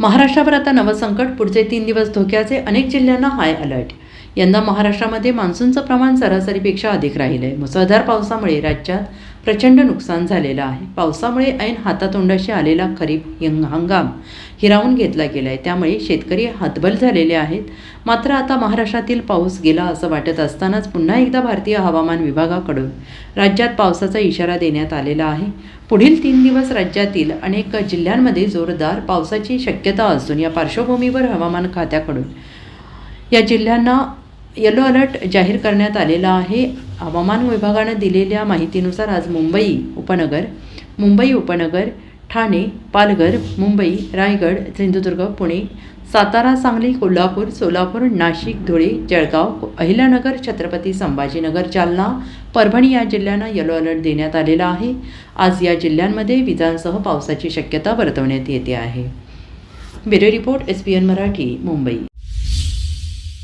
महाराष्ट्रावर आता नवं संकट पुढचे तीन दिवस धोक्याचे अनेक जिल्ह्यांना हाय अलर्ट यंदा महाराष्ट्रामध्ये मान्सूनचं प्रमाण सरासरीपेक्षा अधिक राहिलं आहे मुसळधार पावसामुळे राज्यात प्रचंड नुकसान झालेलं आहे. पावसामुळे ऐन हातातोंडाशी आलेला खरीप हंगाम हिरावून घेतला गेला आहे त्यामुळे शेतकरी हातबल झालेले आहेत. मात्र आता महाराष्ट्रातील पाऊस गेला असं वाटत असतानाच पुन्हा एकदा भारतीय हवामान विभागाकडून राज्यात पावसाचा इशारा देण्यात आलेला आहे. पुढील तीन दिवस राज्यातील अनेक जिल्ह्यांमध्ये जोरदार पावसाची शक्यता असून या पार्श्वभूमीवर हवामान खात्याकडून या जिल्ह्यांना येलो अलर्ट जाहीर करण्यात आलेला आहे. हवामान विभागानं दिलेल्या माहितीनुसार आज मुंबई उपनगर मुंबई उपनगर ठाणे पालघर मुंबई रायगड सिंधुदुर्ग पुणे सातारा सांगली कोल्हापूर सोलापूर नाशिक धुळे जळगाव अहिल्यानगर छत्रपती संभाजीनगर जालना परभणी या जिल्ह्यांना येलो अलर्ट देण्यात आलेला आहे. आज या जिल्ह्यांमध्ये विजांसह पावसाची शक्यता वर्तवण्यात येते आहे. Bureau report S P N Marathi Mumbai.